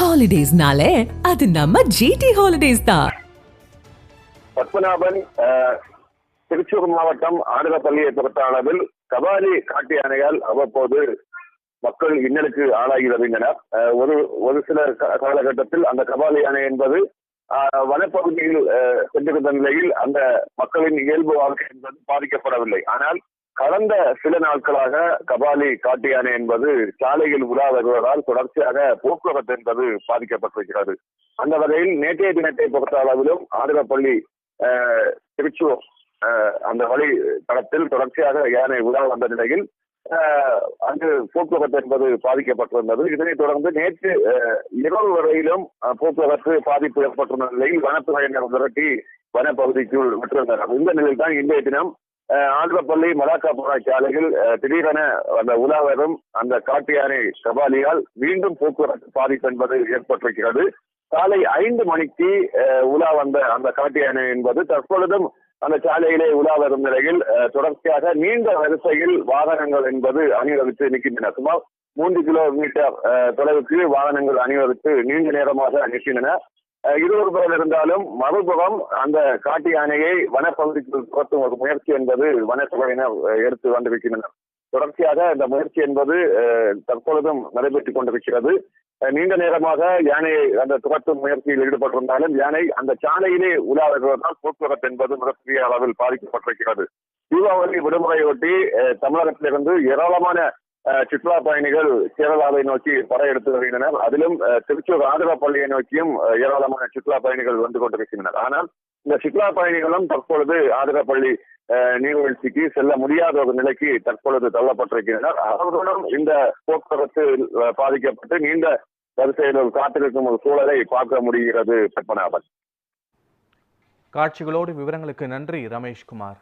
ஹாலிடேஸ்னாலே அது நம்ம ஜிடி ஹாலிடேஸ் தான். பத்மநாபன் திருச்சூர் மாவட்டம் ஆடுகப்பள்ளியை பொறுத்த அளவில் கபாலி காட்டு யானையால் அவ்வப்போது மக்கள் இன்னலுக்கு ஆளாகி வருகின்றனர் ஒரு ஒரு சில காலகட்டத்தில் அந்த கபாலி யானை என்பது வனப்பகுதியில் அஹ், சென்றிருந்த நிலையில் அந்த மக்களின் இயல்பு வாழ்க்கை என்பது பாதிக்கப்படவில்லை. ஆனால் கடந்த சில நாட்களாக கபாலி காட்டு யானை என்பது சாலையில் உலா வருவதால் தொடர்ச்சியாக போக்குவரத்து என்பது பாதிக்கப்பட்டிருக்கிறது. அந்த வகையில் நேற்றைய தினத்தை பொறுத்த அளவிலும் ஆதிரப்பள்ளி திருச்சூர் அந்த வழி தளத்தில் தொடர்ச்சியாக யானை உலா வந்த நிலையில் அங்கு போக்குவரத்து என்பது பாதிக்கப்பட்டிருந்தது. இதனைத் தொடர்ந்து நேற்று இரவு வரையிலும் போக்குவரத்து பாதிப்பு ஏற்பட்டிருந்த நிலையில் வனத்துறையினர் விரட்டி வனப்பகுதிக்குள் விட்டிருந்தனர். இந்த நிலையில் தான் இன்றைய தினம் ஆந்திரப்பள்ளி மலாக்காபுரா சாலையில் திடீரென அந்த உலாவரும் அந்த காட்டு யானை கபாலியால் மீண்டும் போக்குவரத்து பாதிப்பு என்பது ஏற்பட்டிருக்கிறது. காலை ஐந்து மணிக்கு உலா வந்த அந்த காட்டு யானை என்பது தற்பொழுதும் அந்த சாலையிலே உலா வரும் நிலையில் தொடர்ச்சியாக நீண்ட வரிசையில் வாகனங்கள் என்பது அணிவகுத்து நிற்கின்றன. சுமார் மூன்று கிலோமீட்டர் தொலைவுக்கு வாகனங்கள் அணிவகுத்து நீண்ட நேரமாக நிற்கின்றன. அஹ், இருந்தாலும் மறுபுறம் அந்த காட்டு யானையை வனப்பகுதிக்கு துரத்தும் ஒரு முயற்சி என்பது வனத்துறையினர் எடுத்து வந்திருக்கின்றனர். தொடர்ச்சியாக இந்த முயற்சி என்பது தற்பொழுதும் நடைபெற்றுக் கொண்டிருக்கிறது. நீண்ட நேரமாக யானையை அந்த துரத்தும் முயற்சியில் ஈடுபட்டிருந்தாலும் யானை அந்த சாலையிலே உலா வருவதால் போக்குவரத்து என்பது மிகப்பெரிய அளவில் பாதிக்கப்பட்டிருக்கிறது. தீபாவளி விடுமுறையொட்டி தமிழகத்திலிருந்து ஏராளமான சுற்றுலா பயணிகள் கேரளாவை நோக்கி படையெடுத்து வருகின்றனர். அதிலும் திருச்சூர் திருச்சூர் பள்ளியை நோக்கியும் ஏராளமான சுற்றுலா பயணிகள் வந்து கொண்டிருக்கின்றனர். ஆனால் இந்த சுற்றுலா பயணிகளும் தற்பொழுது ஆதிரப்பள்ளி பள்ளி நீர்வீழ்ச்சிக்கு செல்ல முடியாத ஒரு நிலைக்கு தற்பொழுது தள்ளப்பட்டிருக்கின்றனர். அவர்களும் இந்த போக்குவரத்து பாதிக்கப்பட்டு நீண்ட வரிசையில் காத்திருக்கும் ஒரு சூழலை பார்க்க முடிகிறது பத்மநாபன் காட்சிகளோடு விவரங்களுக்கு நன்றி ரமேஷ்குமார்.